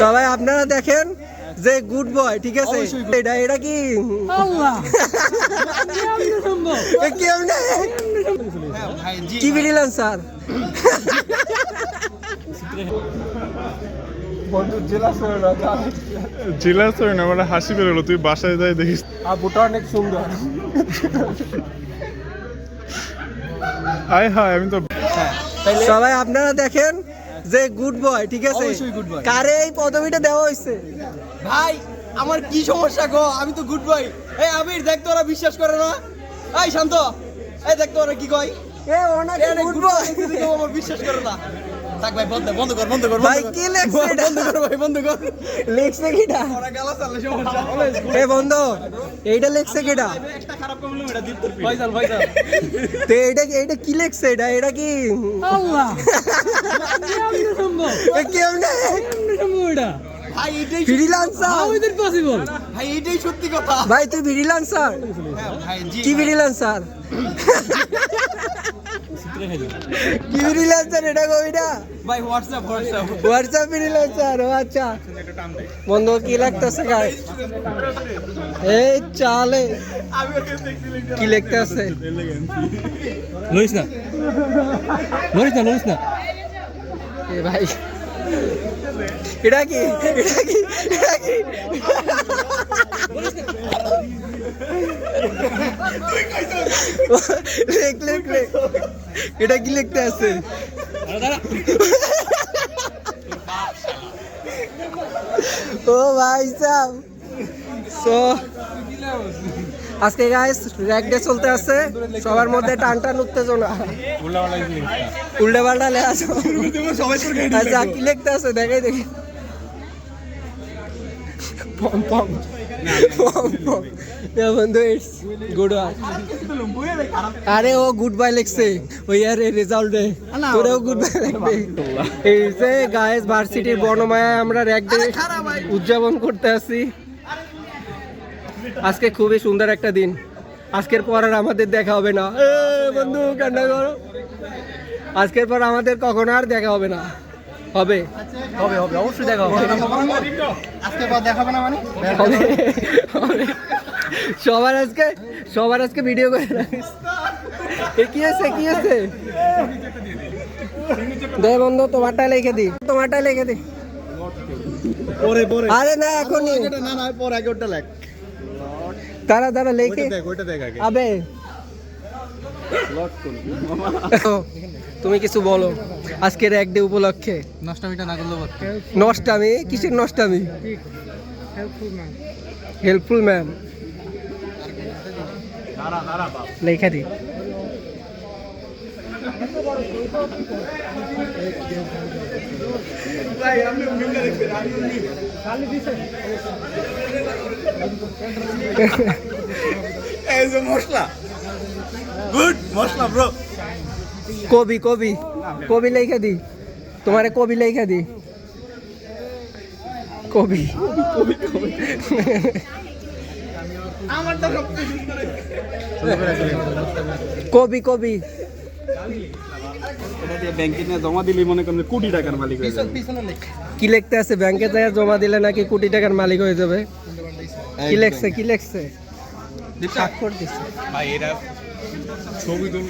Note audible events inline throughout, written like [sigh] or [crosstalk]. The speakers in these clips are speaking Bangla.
সবাই আপনারা দেখেন যে গুড বয় ঠিক আছে? এটা এটা কি? [laughs] কেমনে? কি বিড়িলেন স্যার? জেলা তো না আমার হাসি বেরোলো তুই বাসায় যাই দেখিস। আবুটা অনেক সুন্দর। আয় হায় আমি তো সবাই আপনারা দেখেন যে গুড বয় ঠিক আছে? অবশ্যই good boy। কারে এই পদবিটা দেওয়া হয়েছে? ভাই আমার কি সমস্যা গো? আমি তো গুড বয় এই আবির দেখ তো ওরা বিশ্বাস করে না। এই শান্ত এই দেখ তো ওরা কি কয়? এ এই গুড বয় আমার বিশ্বাস করে না। থাক ভাই বন্ধ বন্ধ কর বন্ধ কর ভাই, কি লেখছে এটা? বন্ধ কর ভাই বন্ধ কর। লেখছে কিটা? ওরা গালা চালে সমস্যা এ বন্ধ। এইটা লেখছে কিটা? একটা খারাপ কমলো এটা দিপ তোর ফয়সাল ফয়সাল। তো এইটা এইটা কি লেখছে এটা? এটা কি? এ কেমনে? ভাই এটাই ফ্রিল্যান্সার। ভাই এটাই সত্যি কথা। ভাই তুই ফ্রিল্যান্সার? হ্যাঁ, ভাই জি কি ফ্রিল্যান্সার? কি ফ্রিল্যান্সার এটা কবিটা? ভাই হোয়াটসঅ্যাপ হোয়াটসঅ্যাপ হোয়াটসঅ্যাপ ফ্রিল্যান্সার ও আচ্ছা। বন্ধু কি লাগতেছে গাই এই চালে। কি লিখতেছে লইস না। লইস না লইস না। এ ভাই। এটা কি? এটা কি? এটা কি? এটা কি লিখতে আছে? ও ভাই সাহ সো আজকে গাইস র্যাক ডে চলতে আছে। সবার মধ্যে টান টান উত্তেজনা। উল্টা পাল্টা আছে আচ্ছা কি লিখতে আছে, দেখাই দেখি। পম পম বন্ধু ইটস গুড আরে ও গুড বাই লিখছে ওই আর রেজাল্ট তোরেও গুড বাই লিখবে। এই যে গায়েস ভার্সিটির বর্ণমায় আমরা র্যাক ডে উদযাপন করতে আছি আজকে খুবই সুন্দর একটা দিন। আজকের পর আর আমাদের দেখা হবে না। বন্ধু কান্না করো। আজকের পর আমাদের কখনো আর দেখা হবে না। হবে হবে হবে অবশ্যই দেখা হবে। আজকে পর দেখাবে না মানে? হবে। হবে। সবার আজকে সবার আজকে ভিডিও করে এ কি আছে কি আছে দে বন্ধু তোমারটা লিখে দি। তোমারটা লিখে দি। পরে পরে। আরে না এখনই। না না পরে আগে ওটা লেখ। তারা তারা লিখে। দেখ ওইটা দেখ আগে। আবে। তুমি কিছু বলো। আজকের এক ডে উপলক্ষে। নষ্টমিটা না করলে নষ্টামি? কিসের নষ্টামি? হেল্পফুল ম্যাম লেখা দি। এই যে মশলা। গুড মশলা ব্রো কবি কবি কবি লেখা দি। তোমারে কবি লেখা দি। কবি। কবি কবি। কি লিখতে আছে? ব্যাংকে যায় জমা দিলে নাকি কোটি টাকার মালিক হয়ে যাবে? কি লেখছে কি লেখছে? স্বাক্ষর দিচ্ছে ছবি তুল।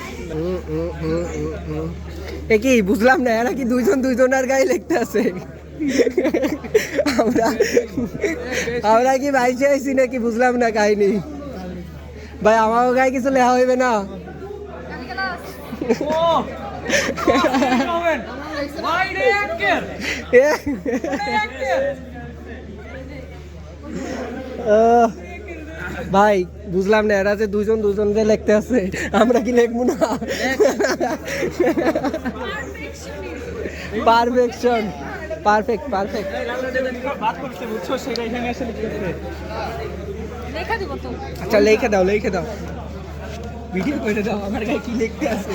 এ কি বুঝলাম না এরা কি দুইজন দুইজনের গায়ে লিখতে আছে? আমরা আমরা কি ভাই চাইছি নাকি বুঝলাম না কাহিনী? ভাই আমারও গায়ে কিছু লেখা হইবে না? আহ, ভাই বুঝলাম না এরা যে দুজন দুইজন যে লিখতে আছে আমরা কি লিখব না? পারফেকশন পারফেক্ট পারফেক্ট আচ্ছা লিখে দাও লিখে দাও। ভিডিও করে দাও আমার গায়ে কি লিখতে আছে?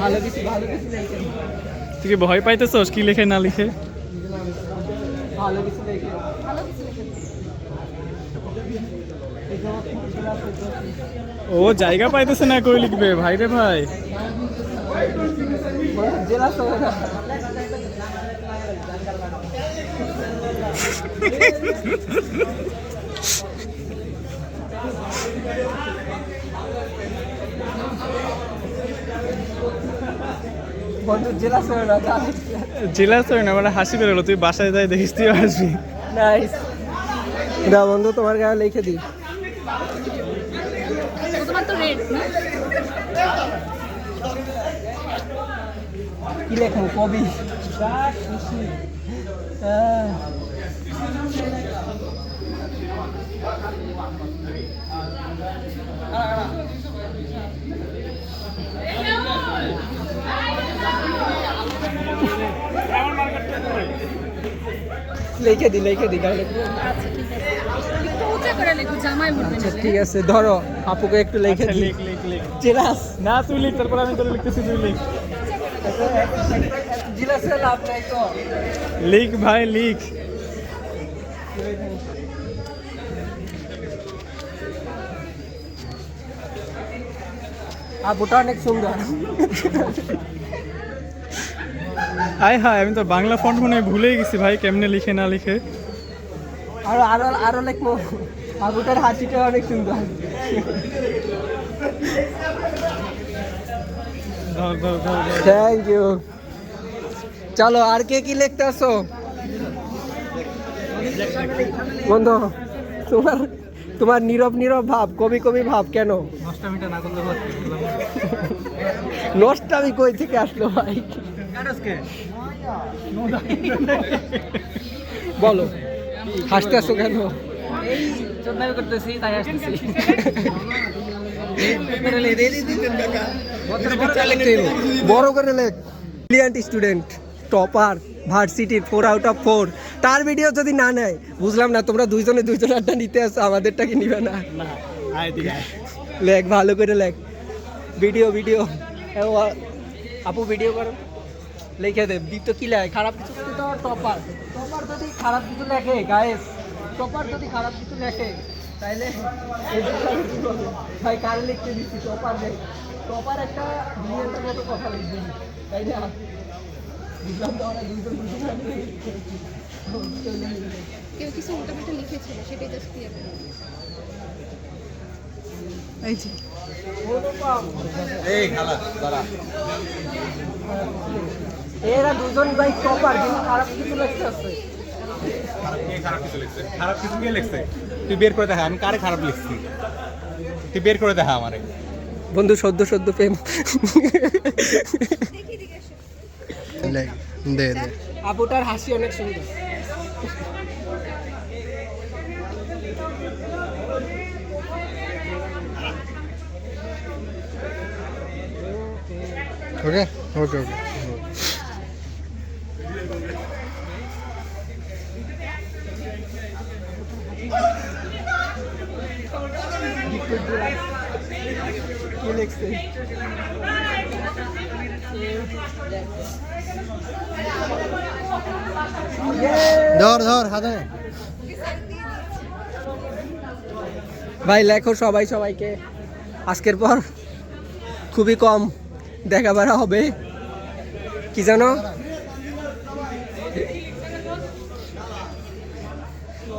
ভালো কিছু ভালো কিছু লিখে তুই ভয় পাইতেছস কি লেখে না লিখে? ভালো কিছু লিখে ভালো কিছু লেখা ও জায়গা পাইতেছে না কই লিখবে? ভাই রে ভাই। জেলা শহর বন্ধু জেলা করে না না মানে হাসি বেরোলো। তুই বাসায় যাই দেখিস তুই আসবি। নাইস দা বন্ধু তোমার গায়ে লিখে দিই। তোমার তো রেড কি লেখো কবি? লিখে দি লিখে দি গায়ে লিখে দি। আচ্ছা ঠিক আছে একটু উঁচা করে লেখো জামাই বলবে আচ্ছা ঠিক আছে ধরো আপুকে একটু লিখে আচ্ছা, দি লিখ লিখ লিখ। জেলাস। না তুই লিখ তারপর আমি তোর লিখতেছি তুই লিখ। জেলাসে লাভ নাই তো। লিখ ভাই লিখ। আপুটা অনেক সুন্দর। আয় হায় আমি তো বাংলা ফন্ট মনে ভুলেই গেছি ভাই কেমনে লিখে না লিখে। আরও আরও আরও লেখবো। আপুটার হাসিটা অনেক সুন্দর। থ্যাংক ইউ চলো, আর কে কি লিখতে আসো? বন্ধু, তোমার তোমার নীরব নীরব ভাব কবি কবি ভাব কেন? নষ্ট আমি কই থেকে আসলো ভাই? বলো, হাসতে আসো কেন? বড় করে লেখ। ব্রিলিয়ান্ট স্টুডেন্ট টপার ভার্সিটির ফোর আউট অফ ফোর তার ভিডিও যদি না নেয় বুঝলাম না তোমরা দুইজনে দুইজন আড্ডা নিতে আসো আমাদেরটা কি নিবে না। লেখ ভালো করে লেখ। ভিডিও ভিডিও আপু ভিডিও করো। লিখে দে। দীপ্ত কি লেখ? খারাপ কিছু টপার টপার যদি খারাপ কিছু লেখে গায়েস টপার যদি খারাপ কিছু লেখে তাইলে? ভাই কার লিখতে দিচ্ছি টপার লেখ টপার একটা বিলিয়নের মতো কথা লিখবে। তাই না বুঝলাম তো আমরা দুজন দুজন কেউ কিছু উল্টাপাল্টা লিখেছিল সেটাই জাস্ট ক্লিয়ার এই যে। এরা দুজন ভাই টপার কিন্তু খারাপ কিছু লিখতে আছে। খারাপ কিছু লিখছে? কে লিখছে? তুই বের করে দেখা আমি কারে খারাপ লিখছি? তুই বের করে দেখা আমারে। বন্ধু সদ্য সদ্য প্রেম। দে দে। আপুটার হাসি অনেক সুন্দর। ওকে ওকে ওকে। ধর ধর, হাতে ভাই, লেখো সবাই সবাইকে। আজকের পর খুবই কম দেখা বেড়া হবে। কি জানো?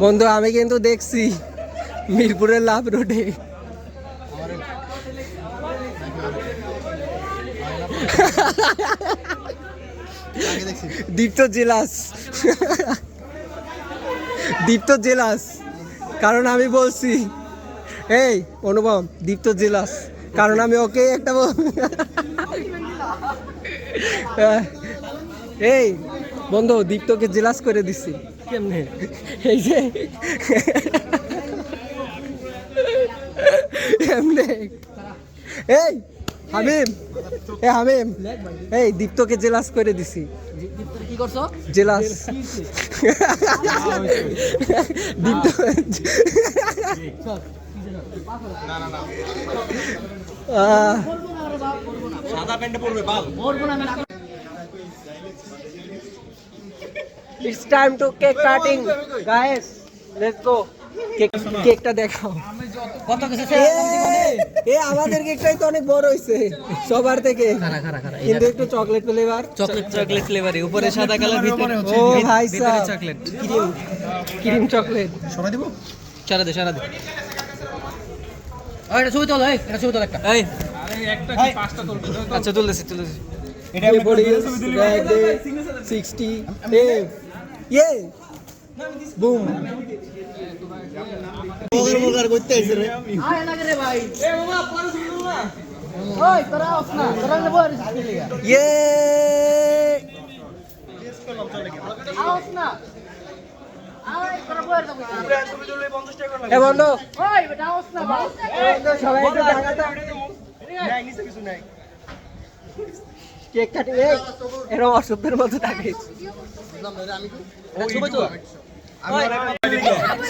বন্ধু, আমি কিন্তু দেখছি। মিরপুরের লাভ রোডে। দীপ্ত জেলাস। দীপ্ত জেলাস। কারণ আমি বলছি এই অনুপম দীপ্ত জেলাস। কারণ আমি ওকে একটা এই বন্ধু দীপ্তকে জেলাস করে দিছি। কেমনে? এই যে এই হামিম। এ হামিম। এই দীপ্তকে জেলাস করে দিছি। কি করছ জেলাস। দীপ্ত সাদা It's time to cake cutting, guys. Let's go. Cake কেকটা দেখাও। কত কিছু এ, আমাদের কেকটাই তো অনেক বড় হইছে সবার থেকে। কিন্তু একটু চকলেট ফ্লেভার চকলেট চকলেট ফ্লেভারে উপরে সাদা কালার ভিতরে ও ভাই সাহেব চকলেট ক্রিম ক্রিম চকলেট সারা দে সারা দে। ওই এটা ছবি তোল এই এটা ছবি তোল একটা। এই। আচ্ছা তুলতেছি তুলতেছি। birthday 60 এ ইয়ে বুম কেক কাটি এরকম অসভ্যের মতো থাকে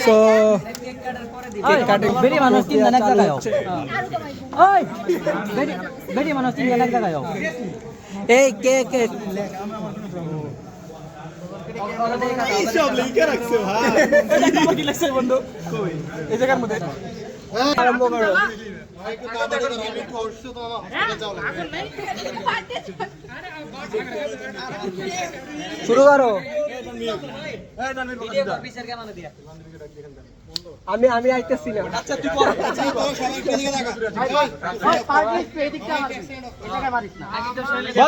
সো কেক কাটিং বেরি মানুষ তিন জন এক জায়গায়। ওই বেরি বেরি মানুষ তিন জন এক জায়গায় এই কেক কেক আরম্ভ করো। শুরু করো। আমি আমি আইতেছি না। আচ্ছা তুই বস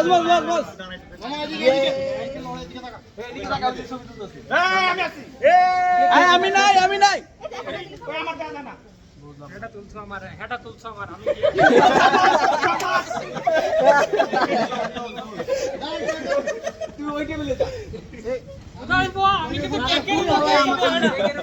বস বস বস। আমি নাই আমি নাই। হেটা তুলছো আমার হেটা তুলছো আমার তুই ওই টেবিলে যা আমি কিন্তু